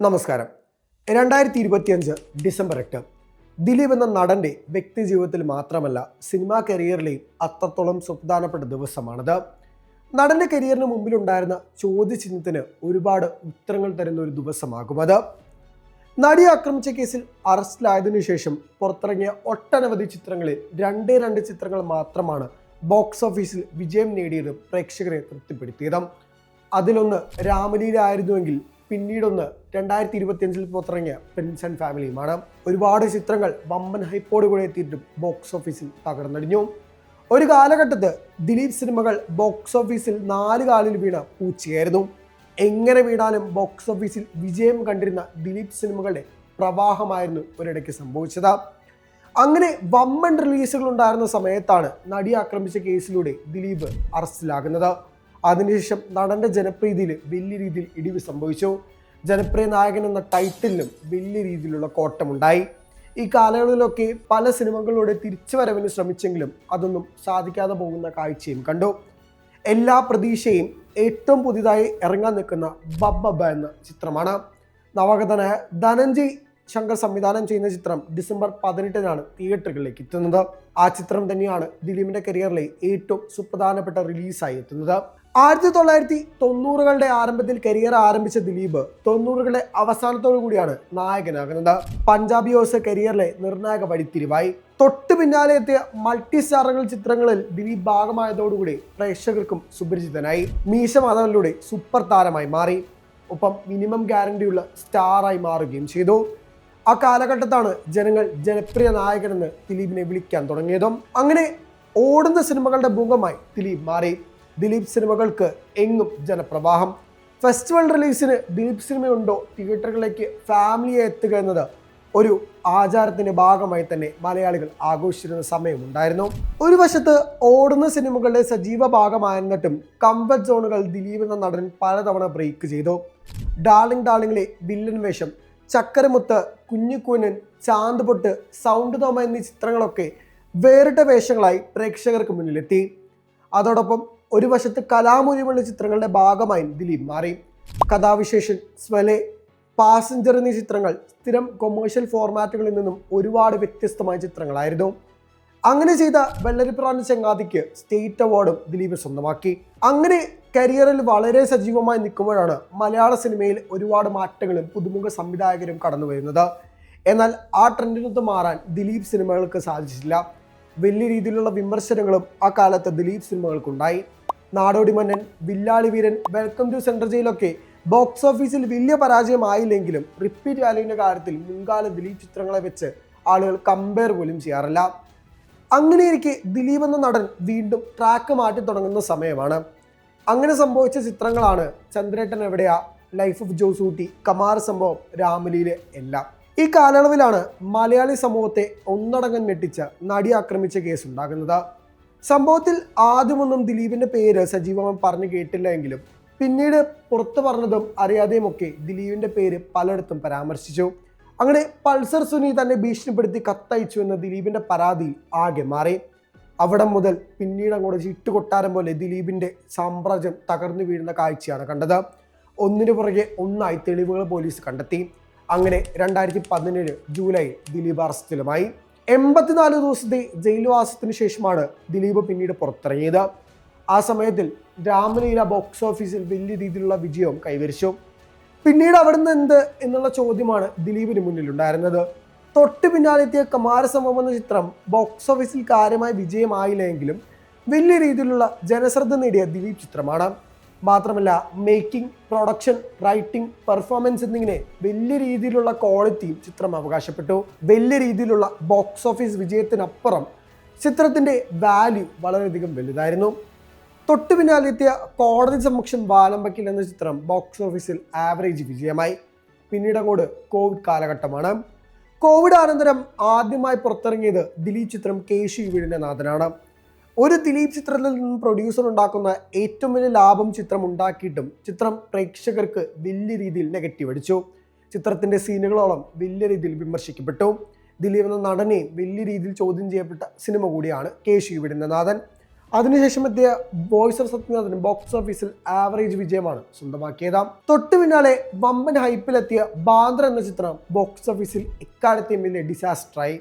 നമസ്കാരം. രണ്ടായിരത്തി ഇരുപത്തിയഞ്ച് ഡിസംബർ എട്ട്. ദിലീപ് എന്ന നടന്റെ വ്യക്തി ജീവിതത്തിൽ മാത്രമല്ല സിനിമാ കരിയറിലെയും അത്രത്തോളം സുപ്രധാനപ്പെട്ട ദിവസമാണിത്. നടന്റെ കരിയറിന് മുമ്പിലുണ്ടായിരുന്ന ചോദ്യചിഹ്നത്തിന് ഒരുപാട് ഉത്തരങ്ങൾ തരുന്ന ഒരു ദിവസമാകും അത് നടിയെ ആക്രമിച്ച കേസിൽ അറസ്റ്റിലായതിനു ശേഷം പുറത്തിറങ്ങിയ ഒട്ടനവധി ചിത്രങ്ങളിൽ രണ്ടേ രണ്ട് ചിത്രങ്ങൾ മാത്രമാണ് ബോക്സ് ഓഫീസിൽ വിജയം നേടിയത് പ്രേക്ഷകരെ തൃപ്തിപ്പെടുത്തിയത്. അതിലൊന്ന് രാമലീല ആയിരുന്നുവെങ്കിൽ പിന്നീടൊന്ന് രണ്ടായിരത്തി ഇരുപത്തിയഞ്ചിൽ പുറത്തിറങ്ങിയ പ്രിൻസ് ആൻഡ് ഫാമിലിയുമാണ് ഒരുപാട് ചിത്രങ്ങൾ വമ്പൻ ഹൈപ്പോട് കൂടെ എത്തിയിട്ടും ബോക്സ് ഓഫീസിൽ തകർന്നടിഞ്ഞു. ഒരു കാലഘട്ടത്ത് ദിലീപ് സിനിമകൾ ബോക്സ് ഓഫീസിൽ നാല് കാലിൽ വീണ പൂച്ചയായിരുന്നു. എങ്ങനെ വീണാലും ബോക്സ് ഓഫീസിൽ വിജയം കണ്ടിരുന്ന ദിലീപ് സിനിമകളുടെ പ്രവാഹമായിരുന്നു ഒരിടയ്ക്ക് സംഭവിച്ചത്. അങ്ങനെ വമ്പൻ റിലീസുകൾ ഉണ്ടായിരുന്ന സമയത്താണ് നടി ആക്രമിച്ച കേസിലൂടെ ദിലീപ് അറസ്റ്റിലാകുന്നത്. അതിനുശേഷം നടന്റെ ജനപ്രീതിയിൽ വലിയ രീതിയിൽ ഇടിവ് സംഭവിച്ചു. ജനപ്രിയ നായകൻ എന്ന ടൈറ്റിലിനും വലിയ രീതിയിലുള്ള കോട്ടമുണ്ടായി. ഈ കാലയളവിലൊക്കെ പല സിനിമകളിലൂടെ തിരിച്ചു വരവിന് ശ്രമിച്ചെങ്കിലും അതൊന്നും സാധിക്കാതെ പോകുന്ന കാഴ്ചയും കണ്ടു. എല്ലാ പ്രതീക്ഷയും ഏറ്റവും പുതിയതായി ഇറങ്ങാൻ നിൽക്കുന്ന ബബ്ബബ എന്ന ചിത്രമാണ്. നവകഥനായ ധനഞ്ജയ് ശങ്കർ സംവിധാനം ചെയ്യുന്ന ചിത്രം ഡിസംബർ പതിനെട്ടിനാണ് തിയേറ്ററുകളിലേക്ക് എത്തുന്നത്. ആ ചിത്രം തന്നെയാണ് ദിലീപിന്റെ കരിയറിലെ ഏറ്റവും സുപ്രധാനപ്പെട്ട റിലീസായി എത്തുന്നത്. ആയിരത്തി തൊള്ളായിരത്തി തൊണ്ണൂറുകളുടെ ആരംഭത്തിൽ കരിയർ ആരംഭിച്ച ദിലീപ് തൊണ്ണൂറുകളുടെ അവസാനത്തോടു കൂടിയാണ് നായകനാകുന്നത്. പഞ്ചാബി ഹോസ് കരിയറിലെ നിർണായക വഴിത്തിരിവായി. തൊട്ടു പിന്നാലെ എത്തിയ മൾട്ടി സ്റ്റാറുകൾ ചിത്രങ്ങളിൽ ദിലീപ് ഭാഗമായതോടുകൂടി പ്രേക്ഷകർക്കും സുപരിചിതനായി. മീശ മാധവനിലൂടെ സൂപ്പർ താരമായി മാറി. ഒപ്പം മിനിമം ഗ്യാരണ്ടിയുള്ള സ്റ്റാറായി മാറുകയും ചെയ്തു. ആ കാലഘട്ടത്താണ് ജനങ്ങൾ ജനപ്രിയ നായകനെന്ന് ദിലീപിനെ വിളിക്കാൻ തുടങ്ങിയതും. അങ്ങനെ ഓടുന്ന സിനിമകളുടെ മുഖമായി ദിലീപ് മാറി. ദിലീപ് സിനിമകൾക്ക് എങ്ങും ജനപ്രവാഹം. ഫെസ്റ്റിവൽ റിലീസിന് ദിലീപ് സിനിമയുണ്ടോ? തിയേറ്ററുകളിലേക്ക് ഫാമിലിയെ എത്തുക എന്നത് ഒരു ആചാരത്തിന്റെ ഭാഗമായി തന്നെ മലയാളികൾ ആഘോഷിച്ചിരുന്ന സമയമുണ്ടായിരുന്നു. ഒരു വശത്ത് ഓടുന്ന സിനിമകളുടെ സജീവ ഭാഗമായിരുന്നിട്ടും കംഫർട്ട് സോണുകൾ ദിലീപ് എന്ന നടൻ പലതവണ ബ്രേക്ക് ചെയ്തു. ഡാർലിംഗ് ഡാർലിംഗിലെ വില്ലൻ വേഷം ചക്കരമുത്ത് കുഞ്ഞിക്കൂനൻ ചാന്ത് പൊട്ട് സൗണ്ട് തോമ എന്നീ ചിത്രങ്ങളൊക്കെ വേറിട്ട വേഷങ്ങളായി പ്രേക്ഷകർക്ക് മുന്നിലെത്തി. അതോടൊപ്പം ഒരു വശത്ത് കലാമൂല്യമുള്ള ചിത്രങ്ങളുടെ ഭാഗമായി ദിലീപ് മാറി. കഥാവിശേഷൻ സ്വലെ പാസഞ്ചർ എന്നീ ചിത്രങ്ങൾ സ്ഥിരം കൊമേഴ്ഷ്യൽ ഫോർമാറ്റുകളിൽ നിന്നും ഒരുപാട് വ്യത്യസ്തമായ ചിത്രങ്ങളായിരുന്നു. അങ്ങനെ ചെയ്ത വെള്ളരിപ്രാണ് ചങ്ങാതിക്ക് സ്റ്റേറ്റ് അവാർഡും ദിലീപ് സ്വന്തമാക്കി. അങ്ങനെ കരിയറിൽ വളരെ സജീവമായി നിൽക്കുമ്പോഴാണ് മലയാള സിനിമയിൽ ഒരുപാട് മാറ്റങ്ങളും പുതുമുഖ സംവിധായകരും കടന്നു വരുന്നത്. എന്നാൽ ആ ട്രെൻഡിനൊത്ത് മാറാൻ ദിലീപ് സിനിമകൾക്ക് സാധിച്ചില്ല. വലിയ രീതിയിലുള്ള വിമർശനങ്ങളും ആ കാലത്ത് Dileep സിനിമകൾക്കുണ്ടായി Nadodi Mannan Villali Veeran welcome to central ജയിലൊക്കെ box ഓഫീസിൽ വലിയ പരാജയമായില്ലെങ്കിലും റിപ്പീറ്റ് വാല്യൂവിന്റെ കാര്യത്തിൽ മുൻകാല ദിലീപ് ചിത്രങ്ങളെ വെച്ച് ആളുകൾ കമ്പയർ പോലും ചെയ്യാറില്ല. അങ്ങനെയിരിക്കെ ദിലീപ് എന്ന നടൻ വീണ്ടും ട്രാക്ക് മാറ്റി തുടങ്ങുന്ന സമയമാണ്. അങ്ങനെ സംഭവിച്ച ചിത്രങ്ങളാണ് ചന്ദ്രേട്ടൻ എവിടെയാ ലൈഫ് ഓഫ് ജോസൂട്ടി കമാർ സംഭവം രാമലീല എല്ലാം. ഈ കാലയളവിലാണ് മലയാളി സമൂഹത്തെ ഒന്നടങ്കം ഞെട്ടിച്ച നടി ആക്രമിച്ച കേസ് ഉണ്ടാകുന്നത്. സംഭവത്തിൽ ആദ്യമൊന്നും ദിലീപിന്റെ പേര് സജീവമായി പറഞ്ഞു കേട്ടില്ല എങ്കിലും പിന്നീട് പുറത്തു പറഞ്ഞതും അറിയാതെയുമൊക്കെ ദിലീപിന്റെ പേര് പലയിടത്തും പരാമർശിച്ചു. അങ്ങനെ പൾസർ സുനി തന്നെ ഭീഷണിപ്പെടുത്തി കത്തയച്ചു എന്ന ദിലീപിന്റെ പരാതി ആകെ മാറി. അവിടെ മുതൽ പിന്നീട് അങ്ങോട്ട് ചിട്ടുകൊട്ടാരം പോലെ ദിലീപിന്റെ സാമ്രാജ്യം തകർന്നു വീഴുന്ന കാഴ്ചയാണ് കണ്ടത്. ഒന്നിനു പുറകെ ഒന്നായി തെളിവുകൾ പോലീസ് കണ്ടെത്തി. അങ്ങനെ രണ്ടായിരത്തി പതിനേഴ് ജൂലൈ ദിലീപ് അറസ്റ്റിലുമായി. എൺപത്തിനാല് ദിവസത്തെ ജയിൽവാസത്തിന് ശേഷമാണ് ദിലീപ് പിന്നീട് പുറത്തിറങ്ങിയത്. ആ സമയത്തിൽ രാമലീല ബോക്സ് ഓഫീസിൽ വലിയ രീതിയിലുള്ള വിജയവും കൈവരിച്ചു. പിന്നീട് അവിടുന്ന് എന്ത് എന്നുള്ള ചോദ്യമാണ് ദിലീപിന് മുന്നിലുണ്ടായിരുന്നത്. തൊട്ട് പിന്നാലെത്തിയ കമാരസംഭവം എന്ന ചിത്രം ബോക്സ് ഓഫീസിൽ കാര്യമായ വിജയമായില്ലെങ്കിലും വലിയ രീതിയിലുള്ള ജനശ്രദ്ധ നേടിയ ദിലീപ് ചിത്രമാണ്. മാത്രമല്ല മേക്കിംഗ് പ്രൊഡക്ഷൻ റൈറ്റിംഗ് പെർഫോമൻസ് എന്നിങ്ങനെ വലിയ രീതിയിലുള്ള ക്വാളിറ്റിയും ചിത്രം അവകാശപ്പെട്ടു. വലിയ രീതിയിലുള്ള ബോക്സ് ഓഫീസ് വിജയത്തിനപ്പുറം ചിത്രത്തിന്റെ വാല്യൂ വളരെയധികം വലുതായിരുന്നു. തൊട്ടു പിന്നാലെത്തിയ കോടതി സമക്ഷം വാലമ്പക്കിൽ എന്ന ചിത്രം ബോക്സ് ഓഫീസിൽ ആവറേജ് വിജയമായി. പിന്നീട് അങ്ങോട്ട് കോവിഡ് കാലഘട്ടമാണ്. കോവിഡ് അനന്തരം ആദ്യമായി പുറത്തിറങ്ങിയത് ദിലീപ് ചിത്രം കേശു വീടിന്റെ നാഥനാണ്. ഒരു ദിലീപ് ചിത്രത്തിൽ നിന്ന് പ്രൊഡ്യൂസർ ഉണ്ടാക്കുന്ന ഏറ്റവും വലിയ ലാഭം ചിത്രം ഉണ്ടാക്കിയിട്ടും ചിത്രം പ്രേക്ഷകർക്ക് വലിയ രീതിയിൽ നെഗറ്റീവ് അടിച്ചു. ചിത്രത്തിന്റെ സീനുകളോളം വലിയ രീതിയിൽ വിമർശിക്കപ്പെട്ടു. ദിലീപ് എന്ന നടനെ വലിയ രീതിയിൽ ചോദ്യം ചെയ്യപ്പെട്ട സിനിമ കൂടിയാണ് കേശു വീടിന്റെ നാഥൻ അതിനുശേഷം എത്തിയ വോയിസ് ഓഫ് ബോക്സ് ഓഫീസിൽ ആവറേജ് വിജയമാണ് സ്വന്തമാക്കിയത്. തൊട്ടു പിന്നാലെ വമ്പൻ ഹൈപ്പിലെത്തിയ ബാന്ദ്ര എന്ന ചിത്രം ബോക്സ് ഓഫീസിൽ ഇക്കാലത്തെയും വലിയ ഡിസാസ്റ്ററായി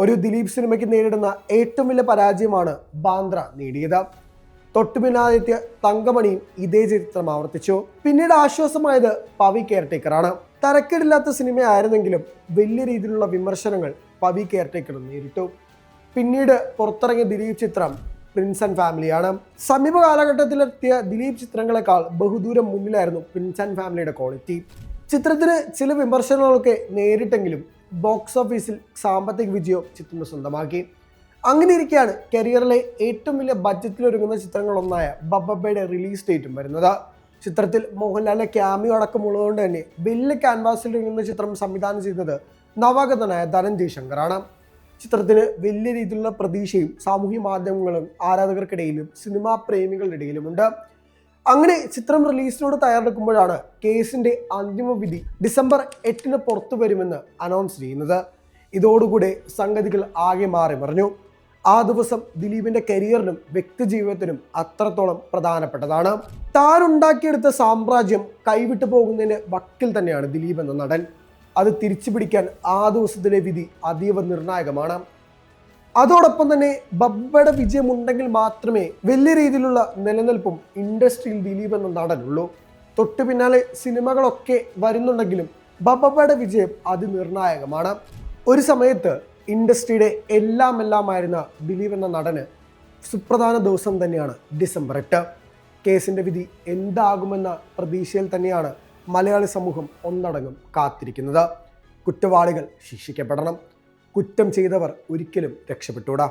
ഒരു ദിലീപ് സിനിമയ്ക്ക് നേരിടുന്ന ഏറ്റവും വലിയ പരാജയമാണ് ബാന്ദ്ര നേടിയത്. തൊട്ടു പിന്നാലെ തങ്കമണിയും ഇതേ ചരിത്രം ആവർത്തിച്ചു. പിന്നീട് ആശ്വാസമായത് പവി കെയർടേക്കറാണ്. തരക്കേടില്ലാത്ത സിനിമയായിരുന്നെങ്കിലും വലിയ രീതിയിലുള്ള വിമർശനങ്ങൾ പവി കെയർടേക്കർ നേരിട്ടു. പിന്നീട് പുറത്തിറങ്ങിയ ദിലീപ് ചിത്രം പ്രിൻസ് ആൻഡ് ഫാമിലിയാണ് സമീപ കാലഘട്ടത്തിലെത്തിയ ദിലീപ് ചിത്രങ്ങളെക്കാൾ ബഹുദൂരം മുന്നിലായിരുന്നു പ്രിൻസ് ആൻഡ് ഫാമിലിയുടെ ക്വാളിറ്റി ചിത്രത്തിന് ചില വിമർശനങ്ങളൊക്കെ നേരിട്ടെങ്കിലും ബോക്സ് ഓഫീസിൽ സാമ്പത്തിക വിജയവും ചിത്രം സ്വന്തമാക്കി. അങ്ങനെ ഇരിക്കെയാണ് കരിയറിലെ ഏറ്റവും വലിയ ബഡ്ജറ്റിൽ ഒരുങ്ങുന്ന ചിത്രങ്ങളൊന്നായ ബബ്ബയുടെ റിലീസ് ഡേറ്റും വരുന്നത്. ചിത്രത്തിൽ മോഹൻലാലിന്റെ ക്യാമിയോ അടക്കമുള്ളതുകൊണ്ട് തന്നെ വലിയ ക്യാൻവാസിൽ ഒരുങ്ങുന്ന ചിത്രം സംവിധാനം ചെയ്തത് നവാഗതനായ ധനഞ്ജയ് ശങ്കറാണ്. ചിത്രത്തിന് വലിയ രീതിയിലുള്ള പ്രതീക്ഷയും സാമൂഹ്യ മാധ്യമങ്ങളും ആരാധകർക്കിടയിലും സിനിമാ പ്രേമികളുടെ ഇടയിലുമുണ്ട്. അങ്ങനെ ചിത്രം റിലീസിനോട് തയ്യാറെടുക്കുമ്പോഴാണ് കേസിന്റെ അന്തിമ വിധി ഡിസംബർ എട്ടിന് പുറത്തു വരുമെന്ന് അനൗൺസ് ചെയ്യുന്നത്. ഇതോടുകൂടെ സംഗതികൾ ആകെ മാറി മറിഞ്ഞു. ആ ദിവസം ദിലീപിന്റെ കരിയറിനും വ്യക്തിജീവിതത്തിനും അത്രത്തോളം പ്രധാനപ്പെട്ടതാണ്. താൻ ഉണ്ടാക്കിയെടുത്ത സാമ്രാജ്യം കൈവിട്ടു പോകുന്നതിന് വക്കിൽ തന്നെയാണ് ദിലീപ് എന്ന നടൻ. അത് തിരിച്ചു പിടിക്കാൻ ആ ദിവസത്തിലെ വിധി അതീവ നിർണായകമാണ്. അതോടൊപ്പം തന്നെ ബബ്ബയുടെ വിജയമുണ്ടെങ്കിൽ മാത്രമേ വലിയ രീതിയിലുള്ള നിലനിൽപ്പും ഇൻഡസ്ട്രിയിൽ ദിലീപ് എന്ന നടനുള്ളൂ. തൊട്ടു പിന്നാലെ സിനിമകളൊക്കെ വരുന്നുണ്ടെങ്കിലും ബബ്ബയുടെ വിജയം അതിനിർണായകമാണ്. ഒരു സമയത്ത് ഇൻഡസ്ട്രിയുടെ എല്ലാം എല്ലാമായിരുന്ന ദിലീപ് എന്ന നടന് സുപ്രധാന ദിവസം തന്നെയാണ് ഡിസംബർ എട്ട്. കേസിന്റെ വിധി എന്താകുമെന്ന പ്രതീക്ഷയിൽ തന്നെയാണ് മലയാളി സമൂഹം ഒന്നടങ്കം കാത്തിരിക്കുന്നത്. കുറ്റവാളികൾ ശിക്ഷിക്കപ്പെടണം. കുറ്റം ചെയ്തവർ ഒരിക്കലും രക്ഷപ്പെട്ടൂടാ